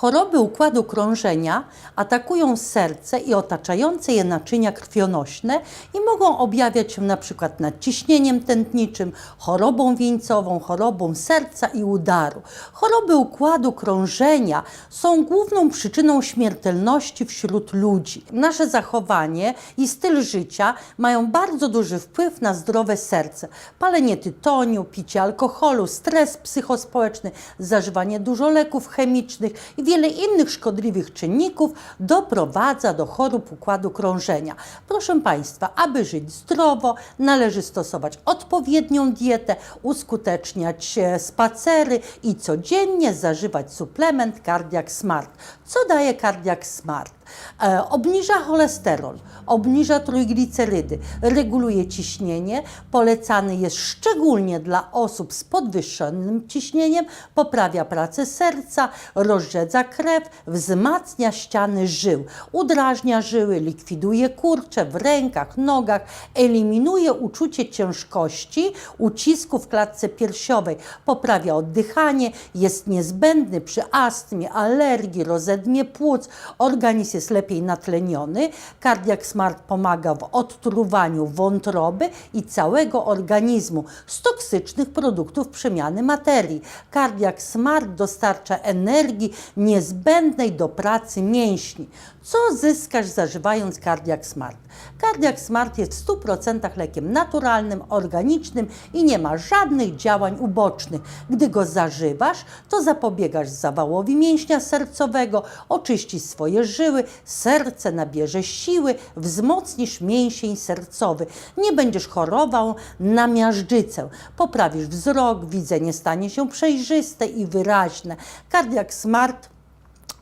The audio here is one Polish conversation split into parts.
Choroby układu krążenia atakują serce i otaczające je naczynia krwionośne i mogą objawiać się np. nadciśnieniem tętniczym, chorobą wieńcową, chorobą serca i udaru. Choroby układu krążenia są główną przyczyną śmiertelności wśród ludzi. Nasze zachowanie i styl życia mają bardzo duży wpływ na zdrowe serce. Palenie tytoniu, picie alkoholu, stres psychospołeczny, zażywanie dużo leków chemicznych i wiele innych szkodliwych czynników doprowadza do chorób układu krążenia. Proszę Państwa, aby żyć zdrowo, należy stosować odpowiednią dietę, uskuteczniać e, spacery i codziennie zażywać suplement Cardiac Smart. Co daje Cardiac Smart? E, obniża cholesterol, obniża trójglicerydy, reguluje ciśnienie, polecany jest szczególnie dla osób z podwyższonym ciśnieniem, poprawia pracę serca, rozrzedza krew, wzmacnia ściany żył, udrażnia żyły, likwiduje kurcze w rękach, nogach, eliminuje uczucie ciężkości, ucisku w klatce piersiowej, poprawia oddychanie, jest niezbędny przy astmie, alergii, rozedmie płuc, organizm jest lepiej natleniony. Cardiac Smart pomaga w odtruwaniu wątroby i całego organizmu z toksycznych produktów przemiany materii. Cardiac Smart dostarcza energii niezbędnej do pracy mięśni. Co zyskasz zażywając Cardiac Smart? Cardiac Smart jest w 100% lekiem naturalnym, organicznym i nie ma żadnych działań ubocznych. Gdy go zażywasz, to zapobiegasz zawałowi mięśnia sercowego, oczyścisz swoje żyły, serce nabierze siły, wzmocnisz mięsień sercowy. Nie będziesz chorował na miażdżycę. Poprawisz wzrok, widzenie stanie się przejrzyste i wyraźne. Cardiac Smart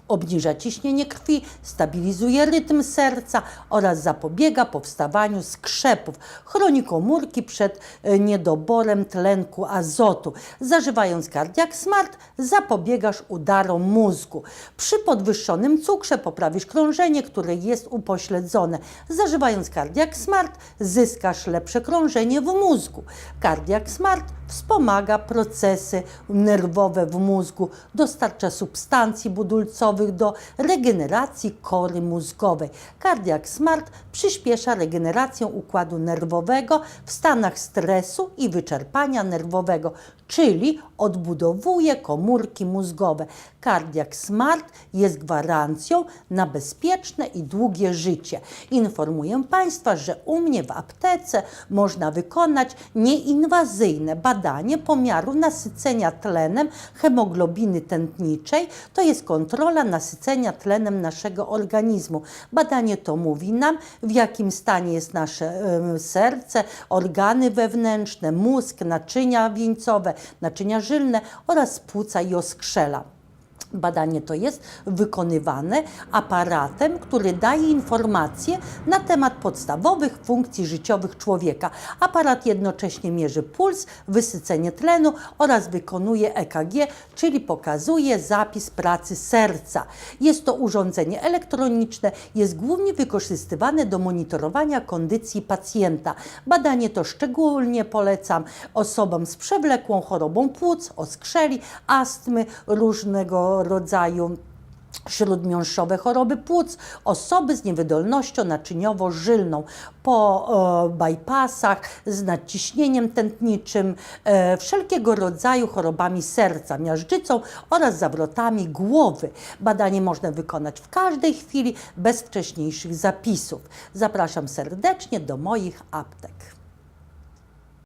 obniża ciśnienie krwi, stabilizuje rytm serca oraz zapobiega powstawaniu skrzepów. Chroni komórki przed e, niedoborem tlenku azotu. Zażywając Cardiac Smart zapobiegasz udarom mózgu. Przy podwyższonym cukrze poprawisz krążenie, które jest upośledzone. Zażywając Cardiac Smart zyskasz lepsze krążenie w mózgu. Cardiac Smart wspomaga procesy nerwowe w mózgu, dostarcza substancji budulcowych do regeneracji kory mózgowej. Cardiac Smart przyspiesza regenerację układu nerwowego w stanach stresu i wyczerpania nerwowego, czyli odbudowuje komórki mózgowe. Cardiac Smart jest gwarancją na bezpieczne i długie życie. Informuję Państwa, że u mnie w aptece można wykonać nieinwazyjne badanie pomiaru nasycenia tlenem hemoglobiny tętniczej. To jest kontrola nasycenia tlenem naszego organizmu. Badanie to mówi nam, w jakim stanie jest nasze serce, organy wewnętrzne, mózg, naczynia wieńcowe, naczynia żylne oraz płuca i oskrzela. Badanie to jest wykonywane aparatem, który daje informacje na temat podstawowych funkcji życiowych człowieka. Aparat jednocześnie mierzy puls, wysycenie tlenu oraz wykonuje EKG, czyli pokazuje zapis pracy serca. Jest to urządzenie elektroniczne, jest głównie wykorzystywane do monitorowania kondycji pacjenta. Badanie to szczególnie polecam osobom z przewlekłą chorobą płuc, oskrzeli, astmy, różnego rodzaju śródmiąższowe choroby płuc, osoby z niewydolnością naczyniowo-żylną po e, bypassach, z nadciśnieniem tętniczym, e, wszelkiego rodzaju chorobami serca, miażdżycą oraz zawrotami głowy. Badanie można wykonać w każdej chwili bez wcześniejszych zapisów. Zapraszam serdecznie do moich aptek.